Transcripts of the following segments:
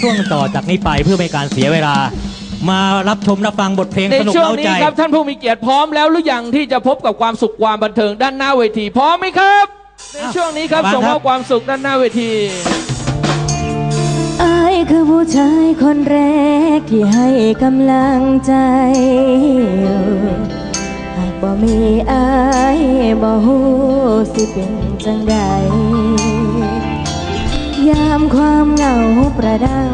ช่วงต่อจากนี้ไปเพื่อไม่ให้การเสียเวลา มารับชมรับฟังบทเพลงในสนุกช่วงเร้าใจนี้ครับท่านผู้มีเกียรติพร้อมแล้วหรือยังที่จะพบกับความสุขความบันเทิงด้านหน้าเวทีพร้อมไหมครับ ในช่วงนี้ครับส่งมอบความสุขด้านหน้าเวที อายคือผู้ชายคนแรกที่ให้กำลังใจ หากบ่มีอายบ่ฮู้สิเป็นจังใด ยามความเหงาประดัง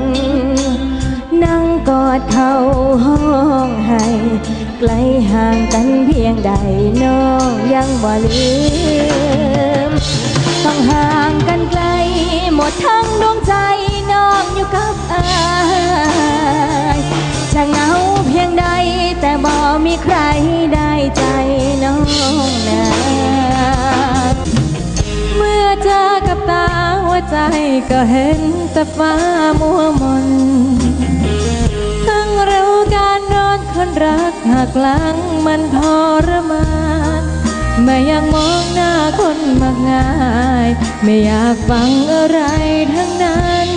นั่งกอดเขาห้องให้ไกลห่างกันเพียงใดน้องยังบ่ลืม ต้องห่างกันไกล หมดทั้งดวงใจน้องอยู่กับอายจะเหงาเพียงใดแต่บ่มีใครได้ใจน้องนะ ใจก็เห็นแต่ฟ้ามัวมนตั้งเราการนอนคนรักหากหลังมันทรมานไม่อยากมองหน้าคนมากง่าย ไม่อยากฟังอะไรทั้งนั้น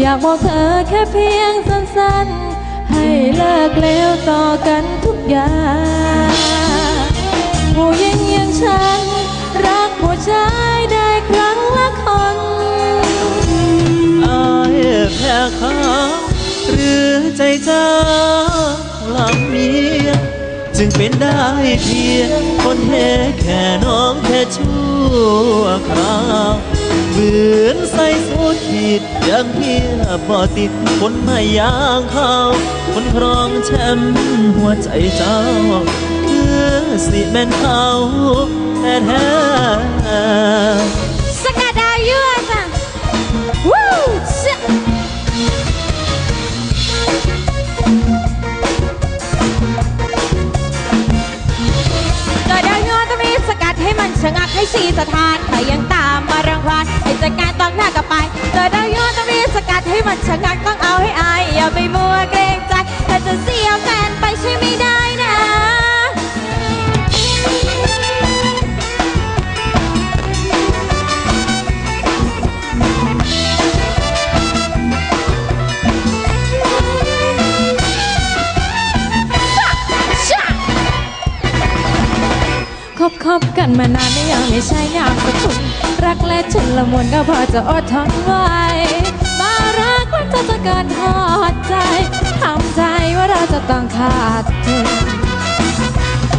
อยากบอกเธอแค่เพียงสั้นๆ ให้เลิกแล้วต่อกันทุกอย่างผู้หญิงอย่างฉัน เจ้าลำเมียจึงเป็นได้เพียงคนแค่แค่น้องแค่ชั่วคราวเหมือนใส่สูตรผิดยังเพียบ่ติดคนไม่ยางเขาคนครองแชมป์หัวใจเจ้า คือสิแม่นเขาแท้แท้ ให้ชีสถานแต่ยังตามมารังควานให้จัดการต้องหน้ากับไปเกิดดาวย้อนต้องมีสกัดให้มันชะงักต้องเอาให้อายอย่าไปมัวเกรงใจถ้าจะเสียแฟนไปใช่ไหม บคบกันมานานไม่ยังไม่ใช่งามสกุลรักและชุนละมุนก็พอจะอดทนไหวมารักว่าเธอจะเกินทอดใจทำใจว่าเราจะต้องขาดเธอ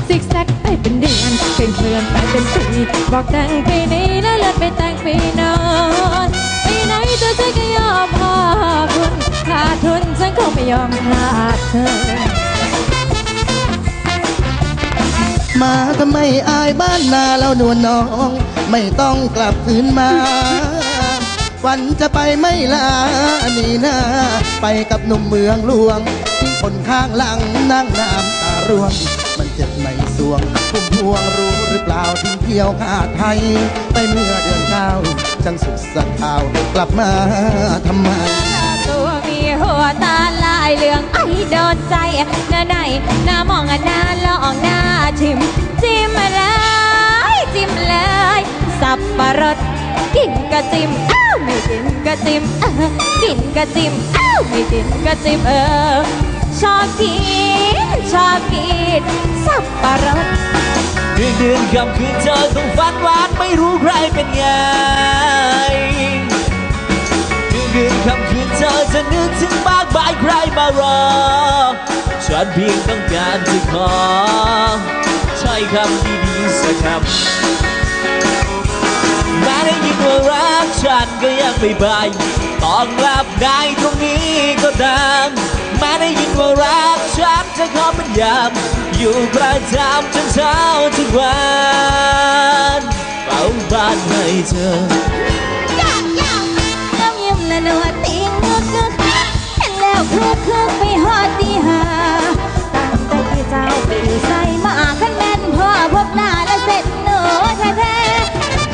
ซิกแซกไปเป็นเดือนเคลื่อนเคลื่อนไปเป็นปีบอกแต่งปีนี้แล้วเลื่อนไปแต่งปีนอนปีไหนเธอใจก็ยอมพอคุณขาดทุนฉันคงไม่ยอมขาดเธอ มาทำไมอายบ้านนาแล้วนวลน้อง ไม่ต้องกลับคืนมา วันจะไปไม่ลานี่นาไปกับหนุ่มเมืองหลวงที่คนข้างหลังนั่งน้ำตาร่วง มันเจ็บในสวงพุ่มพวงรู้หรือเปล่าที่เที่ยวขาดไทย ไปเมื่อเดือนเก้าจังสุดสักข่าวกลับมาทำไมตัวมีหัวตาลายเหลืองไอ้โดนใจหน้าไหนหน้ามองหน้าลอง รดกินกระจิมอ้าวไม่กินกระจิมเออกินกระจิมอ้าวไม่กินกระจิมเออชอบกินชอบกินสับปะรดเดือนเดือนคำคืนเธอต้องฝันหวานไม่รู้ใครเป็นไงเดือนเดือนคำคืนเธอจะนึกถึงมากมายใครมารอฉันเพียงต้องการจะขอใช้คำดีๆสักคำ แม้ได้ยินว่ารักฉันก็ยังไม่บายตองกลับได้ตรงนี้ก็ตามแม้ได้ยินว่ารักฉันจะขอเป็นยาม อยู่ประจำจนเช้าทุกวันเฝ้าบ้านให้เธอยาวยาวเริ่มยิ้มและหนวดติงงึกงึกเห็นแล้วคลึกคลึกไปหอดตีหาตั้งแต่ที่เจ้าไปอยู่ใส่มาขันแม่นพ่อพบหน้าและเสร็จหนูแท้ๆ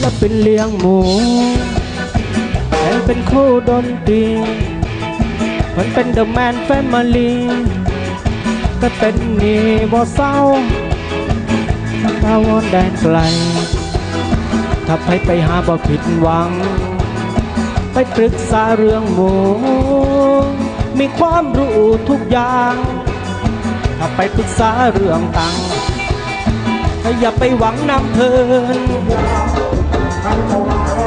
แล้วเป็นเลี้ยงหมูแถมเป็นคู่ดนตรีมันเป็นเดอะแมนแฟมิลี่ก็เต้นนี่บ่เศร้าถ้าวอนแดนไกลถ้าไปไปหาบ่ผิดหวัง ไปปรึกษาเรื่องหมู มีความรู้ทุกอย่าง ถ้าไปปรึกษาเรื่องตังค์อย่าไปหวังนำเพลิน Thank you.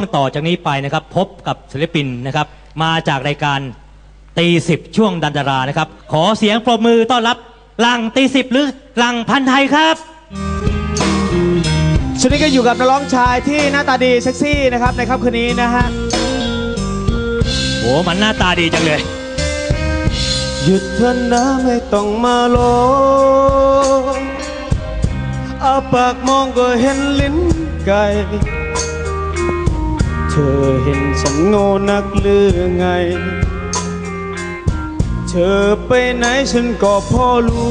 วลาช่วงต่อจากนี้ไปนะครับ พบกับศิลปินนะครับ มาจากรายการตีสิบช่วงดันดารานะครับ ขอเสียงปรบมือต้อนรับหลังตีสิบหรือหลังพันไทยครับช่วงนี้ก็อยู่กับนักร้องชายที่หน้าตาดีเซ็กซี่นะครับในค่ำคืนนี้นะฮะโหมันหน้าตาดีจังเลย หยุดเถอะนะไม่ต้องมาโลอาปากมองก็เห็นลิ้นไก่เธ อเห็นฉันโง่นักหรือไง เธอไปไหนฉันก็พอรู้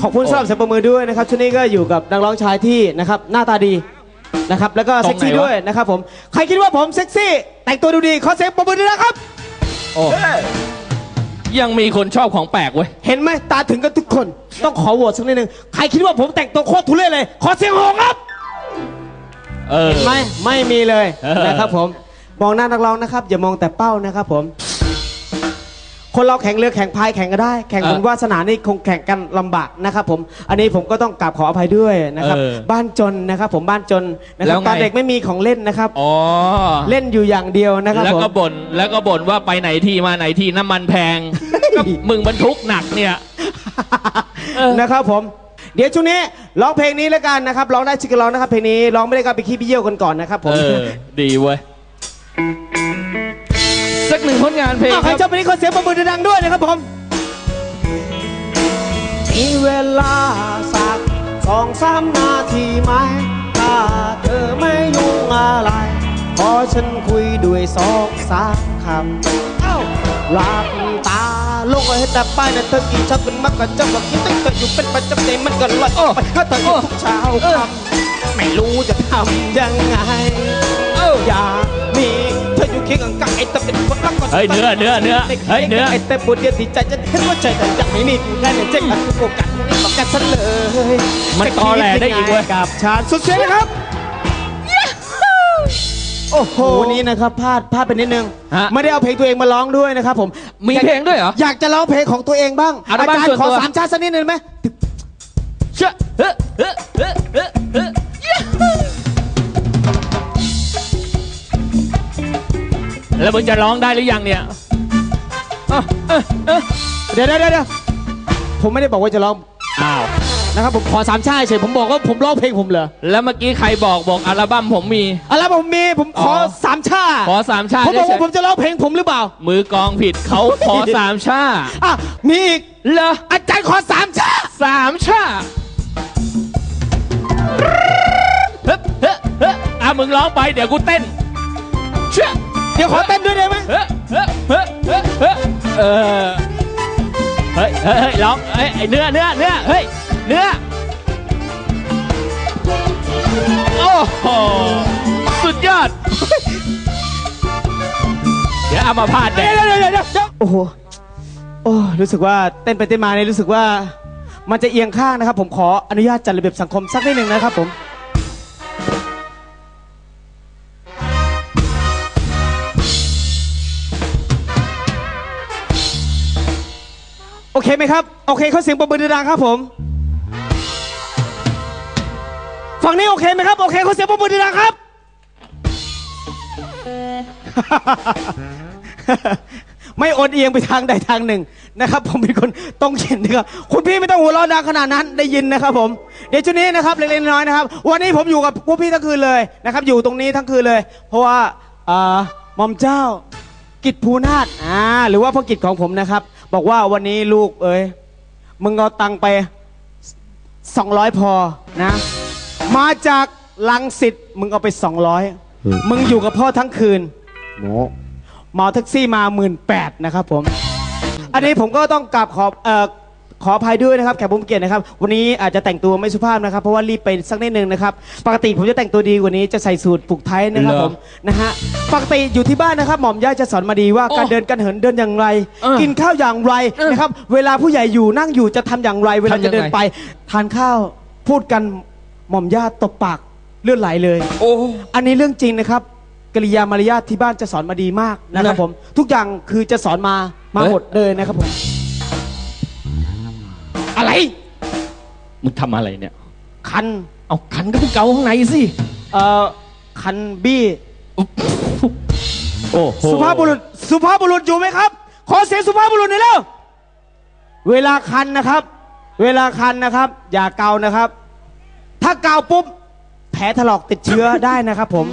ขอบคุณสำหรับเสียงประมือด้วยนะครับช่วงนี้ก็อยู่กับนักร้องชายที่นะครับหน้าตาดีนะครับแล้วก็เซ็กซี่ตรงไหนวะด้วยนะครับผมใครคิดว่าผมเซ็กซี่ แต่งตัวดูดีขอเสียงประมือด้วยนะครับ โอ้ยังมีคนชอบของแปลกเว้ย เห็นไหมตาถึงกันทุกคน ต้องขอโหวตสักนิดหนึ่งใครคิดว่าผมแต่งตัวโคตรทุเรศเลย ขอเสียงโหครับ เออไม่ไม่มีเลยเออ นะครับผมมองหน้านักร้องนะครับ อย่ามองแต่เป้านะครับผม คนเราแข่งเรือแข่งพายแข่งก็ได้ แข่งบนวาสนานี่คงแข่งกันลำบากนะครับผมอันนี้ผมก็ต้องกราบขออภัยด้วยนะครับ เออบ้านจนนะครับ ผมบ้านจนนะคแล้รับวไง ตอนเด็กไม่มีของเล่นนะครับ อ๋อ เล่นอยู่อย่างเดียวนะครับแล้วผม ก็บ่นแล้วก็บ่นว่าไปไหนที่มาไหนที่น้ำมันแพงก็มึงบรรทุกหนักเนี่ย เออ นะครับผม เดี๋ยวช่วงนี้ร้องเพลงนี้แล้วกันนะครับร้องได้ชิคกี้ร้องนะครับเพลงนี้ร้องไม่ได้ก็ไปขี้พี่เยี่ยวกันก่อนนะครับผมเออ ดีเว้ย สักหนึ่งผลงานเพลงอ้าวใครคชอรับบเพลงนี้ขอเสียงปรบมือดังๆด้วยนะครับผมมีเวลาสักสองสามนาทีไหมถ้าเธอไม่ยุ่งอะไรขอฉันคุยด้วยสองสามคำเอ้า หลับตาลงไว้ให้แต่ป้ายนะเธอกินชักเป็นมักกะจับว่าคิดตั้งแต่อยู่เป็นประจำใจมันก็ลอยออกไปถ้าเธออยู่ทุกเช้าคำไม่รู้จะทำยังไงเอ้าอยากมีเธออยู่เคียงข้างกับไอ้ตะเป็นคนรักก็เฮ้ยเนื้อเนื้อเนื้อเฮ้ยเนื้อไอ้แต่ปวดเดียวดีใจจะเห็นว่าใจแต่ยังไม่มีงานเนี่ยเจ๊งทุกโอกาสนี่บอกกันซะเลยมันตอแหลได้อีกเว้ยกับชาญสุดเสียงนะครับ โอ้โหวันนี้นะครับพลาดพลาดไปนิดนึง ฮะ ไม่ได้เอาเพลงตัวเองมาร้องด้วยนะครับผมมีเพลงด้วยเหรอ อยากจะร้องเพลงของตัวเองบ้างอัลบั้มจารส่วนย์ขอตัว สามชาติสักนิดหนึงไหมเชื่อเฮ้อเฮ้อเฮ้อเฮ้อเฮ้อแล้วมึงจะร้องได้หรือยังเนี่ยอะเอ้ยเอ้ยเดี๋ยวเดี๋ยวเดี๋ยวผมไม่ได้บอกว่าจะร้องอ้าว นะครับผมขอสามชาติเฉยผมบอกว่าผมร้องเพลงผมเหรอแล้วเมื่อกี้ใครบอกบอกอัลบั้มผมมี อะไรผมมีผมขอออสามชาติขอสามชาติผมบอกเฉว่ายผมจะร้องเพลงผมหรือเปล่าๆมือกองผิดเขาขอสามชาติอะมีอีกเหรออาจารย์ขอสามชาติสามชาติเฮ้ยเฮ้ยเฮ้ยอะมึงร้องไปเดี๋ยวกูเต้นเชื่อเดี๋ยวขอเต้นด้วยได้ไหมเฮ้ยเฮ้ยเฮ้ยเฮ้ยเฮ้ยเออเฮ้ยเฮ้ยเฮ้ยร้องเฮ้ยไอ้เนื้อเนื้อเนื้อเฮ้ย เนื้อ โอ้โห สุดยอด เดี๋ยวเอามาพาดแดเดี๋งยวเดี๋ยวเดี๋ยวเดี๋ยวโอ้โห โอ้ รู้สึกว่าเต้นไปเต้นมาเนี่ยรู้สึกว่า มันจะเอียงข้างนะครับ ผมขออนุญาตจัดระเบียบสังคมสักนิดหนึ่งนะครับผมโอเคไหมครับ โอเคเขาเสียงปรบมือดังๆครับผม ฝั่งนี้โอเคไหมครับ โอเคขอเสียงปรบมือดีนะครับ ไม่โอนเอียงไปทางใดทางหนึ่งนะครับ ผมเป็นคนตรงเฉินนะครับคุณพี่ไม่ต้องหัวเราะดังขนาดนั้นได้ยินนะครับ ผม เดี๋ยวชุดนี้นะครับเล็กๆน้อยๆนะครับ วันนี้ผมอยู่กับพวกพี่ทั้งคืนเลยนะครับ อยู่ตรงนี้ทั้งคืนเลย เพราะว่าอ่าหมอมเจ้ากิจภูนาถอ่าหรือว่าพ่อกิจของผมนะครับ บอกว่าวันนี้ลูกเอ้ยมึงเอาตังค์ไป200พอนะ มาจากลังสิตมึงเอาไป200มึงอยู่กับพ่อทั้งคืนโมเมาแท็กซี่มาหมื่นแปดนะครับผม อันนี้ผมก็ต้องกราบขอเอ่อขออภัยด้วยนะครับแขกผู้มีเกียรตินะครับ วันนี้อาจจะแต่งตัวไม่สุภาพนะครับ เพราะว่ารีบไปสักนิดนึงนะครับ ปกติผมจะแต่งตัวดีกว่านี้จะใส่สูทผูกไทยนะครับเหรอผมนะฮะปกติอยู่ที่บ้านนะครับหม่อมย่าจะสอนมาดีว่าการเดินการเหินเดินอย่างไรเออกินข้าวอย่างไรนะครับเวลาผู้ใหญ่อยู่นั่งอยู่จะทำอย่างไร เวลาทำยัจะงไงเดินไป ทานข้าวพูดกัน หม่อมย่าตบปากเลือดไหลเลย โอ้ อันนี้เรื่องจริงนะครับกริยามารยาทที่บ้านจะสอนมาดีมากนะครับนะ ผม ทุกอย่างคือจะสอนมามาเอ้ยหมดเลยนะครับผมอะไร มึงทำอะไรเนี่ย คันเอาขันก็ไปเกาข้างในสิ เอ่อคันบี้โอ้โหสุภาพบุรุษสุภาพบุรุษอยู่ไหมครับ ขอเสียงสุภาพบุรุษหน่อยเร็วเวลาคันนะครับ เวลาคันนะครับ อย่าเกานะครับ ถ้าเกาปุ๊บแผลถลอกติดเชื้อได้นะครับผม